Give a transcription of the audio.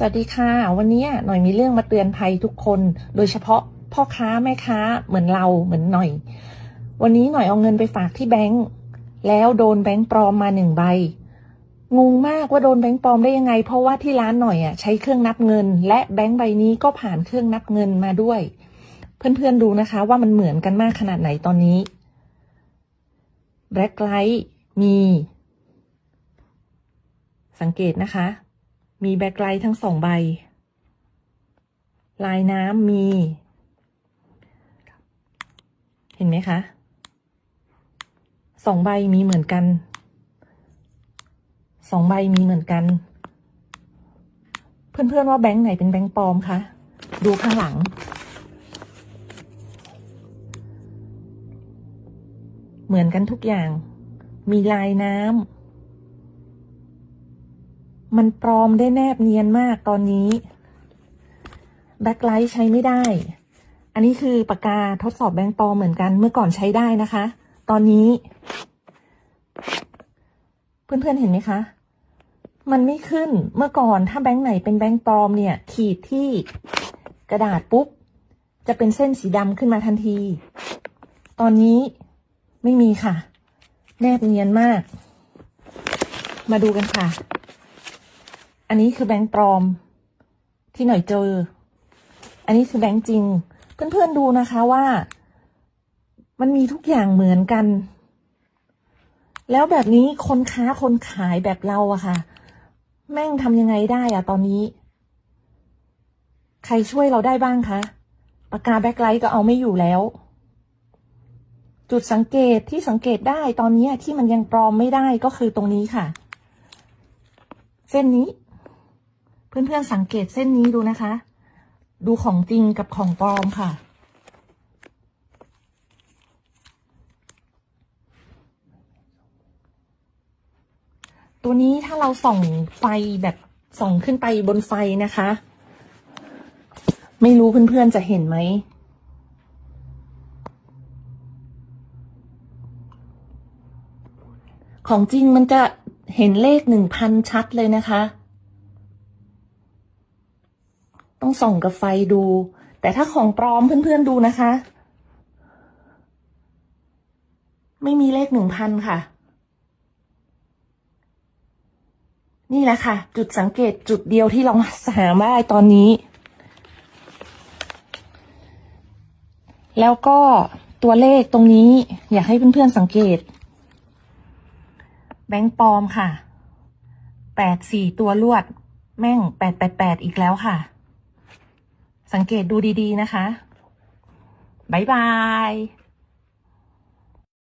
สวัสดีค่ะ วันนี้หน่อยมีเรื่องมาเตือนภัยทุกคน โดยเฉพาะพ่อค้าแม่ค้าเหมือนเราเหมือนหน่อย วันนี้หน่อยเอาเงินไปฝากที่แบงก์แล้วโดนแบงก์ปลอมมาหนึ่งใบงงมากว่าโดนแบงก์ปลอมได้ยังไง เพราะว่าที่ร้านหน่อยอะใช้เครื่องนับเงิน และแบงก์ใบนี้ก็ผ่านเครื่องนับเงินมาด้วย เพื่อนๆดูนะคะ ว่ามันเหมือนกันมากขนาดไหนตอนนี้แบล็คไลท์มี สังเกตนะคะ มีแบ็คไลท์ทั้งสองใบ ลายน้ำมี เห็นไหมคะสองใบมีเหมือนกัน สองใบมีเหมือนกัน เพื่อนๆว่าแบงค์ไหนเป็นแบงค์ปลอมคะ ดูข้างหลัง เหมือนกันทุกอย่าง มีลายน้ำ มันปลอมได้แนบเนียนมากตอนนี้แบ็คไลท์ใช้ไม่ได้ อันนี้คือปากกาทดสอบแบงค์ปลอมเหมือนกันเมื่อก่อนใช้ได้นะคะ ตอนนี้ เพื่อนๆเห็นไหมคะ มันไม่ขึ้นเมื่อก่อนถ้าแบงค์ไหนเป็นแบงค์ปลอมเนี่ย ขีดที่กระดาษปุ๊บ จะเป็นเส้นสีดำขึ้นมาทันที ตอนนี้ไม่มีค่ะ แนบเนียนมาก มาดูกันค่ะ อันนี้คือแบงค์ปลอม ที่หน่อยเจอ อันนี้คือแบงค์จริง เพื่อนๆดูนะคะว่า มันมีทุกอย่างเหมือนกัน แล้วแบบนี้คนค้าคนขายแบบเราอะค่ะ แม่งทำยังไงได้อะตอนนี้ ใครช่วยเราได้บ้างคะปากกาแบ็คไลท์ก็เอาไม่อยู่แล้ว จุดสังเกตที่สังเกตได้ตอนนี้ที่มันยังปลอมไม่ได้ก็คือตรงนี้ค่ะ เส้นนี้ เพื่อนๆสังเกตเส้นนี้ดูนะคะ ดูของจริงกับของปลอมค่ะ ตัวนี้ถ้าเราส่องไฟแบบส่องขึ้นไปบนไฟนะคะ ไม่รู้เพื่อนๆจะเห็นไหมของจริงมันจะเห็นเลขหนึ่งพันชัดเลยนะคะ ต้องส่องกับไฟดู แต่ถ้าของปลอมเพื่อนๆดูนะคะ ไม่มีเลขหนึ่งพันค่ะ นี่แหละค่ะ จุดสังเกตจุดเดียวที่เราหาได้ตอนนี้ แล้วก็ตัวเลขตรงนี้อยากให้เพื่อนๆสังเกต แบงค์ปลอมค่ะแปดสี่ตัวลวด แม่งแปดแปดแปดอีกแล้วค่ะ สังเกตดูดีๆนะคะ บ๊ายบาย